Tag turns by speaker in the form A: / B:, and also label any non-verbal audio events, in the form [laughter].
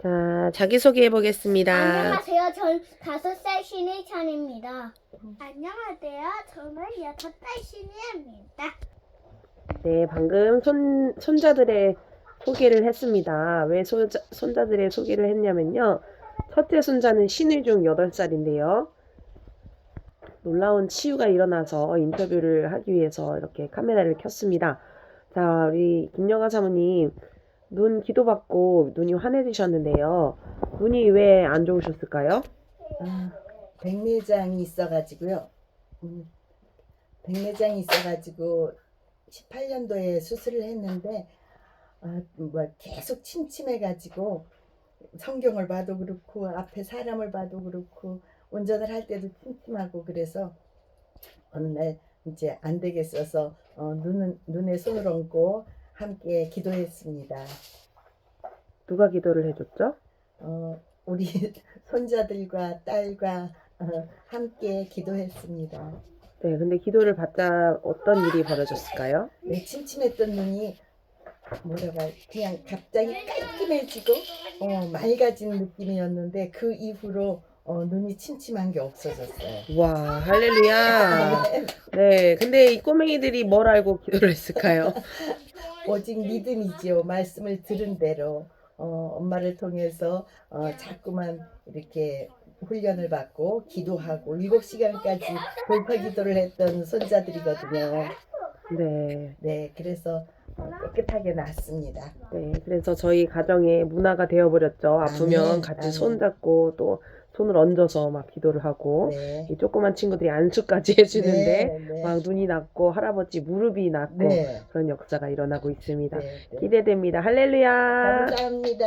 A: 자, 자기소개 해 보겠습니다.
B: 안녕하세요. 전 다섯 살 신혜찬입니다. 안녕하세요. 저는 여섯 살 신혜입니다.
A: 네, 방금 손, 손자들의 소개를 했습니다. 왜 손자, 손자들의 소개를 했냐면요. 첫째 손자는 신의중 8살인데요. 놀라운 치유가 일어나서 인터뷰를 하기 위해서 이렇게 카메라를 켰습니다. 자, 우리 김영아 사모님, 눈 기도받고 눈이 환해지셨는데요. 눈이 왜 안 좋으셨을까요?
C: 아, 백내장이 있어가지고요. 음, 백내장이 있어가지고 18년도에 수술을 했는데 아, 뭐 계속 침침해가지고 성경을 봐도 그렇고 앞에 사람을 봐도 그렇고 운전을 할 때도 침침하고 그래서 어느 날 이제 안 되겠어서 어, 눈은 눈에 손을 얹고 함께 기도했습니다.
A: 누가 기도를 해줬죠?
C: 어, 우리 [laughs] 손자들과 딸과 어, 함께 기도했습니다.
A: 네, 근데 기도를 받자 어떤 일이 벌어졌을까요?
C: 내 침침했던 눈이 뭐라고 할- 그냥 갑자기 깔끔해지고 어, 맑아진 느낌이었는데 그 이후로 어, 눈이 침침한 게 없어졌어요.
A: 와, 할렐루야. [laughs] 네, 근데 이 꼬맹이들이 뭘 알고 기도를 했을까요? [laughs]
C: 오직 믿음이지요. 말씀을 들은 대로 어, 엄마를 통해서 어, 자꾸만 이렇게 훈련을 받고 기도하고 일곱 시간까지 돌파 기도를 했던 손자들이거든요.
A: 네,
C: 네, 그래서 어, 깨끗하게 났습니다.
A: 네. 그래서 저희 가정의 문화가 되어버렸죠. 아프면
C: 아멘,
A: 같이
C: 아멘.
A: 손잡고 또 손을 얹어서 막 기도를 하고
C: 네.
A: 이 조그만 친구들이 안수까지 [laughs] 해주는데
C: 네, 네.
A: 막 눈이 났고 할아버지 무릎이 났고
C: 네.
A: 그런 역사가 일어나고 있습니다.
C: 네, 네.
A: 기대됩니다. 할렐루야.
C: 감사합니다.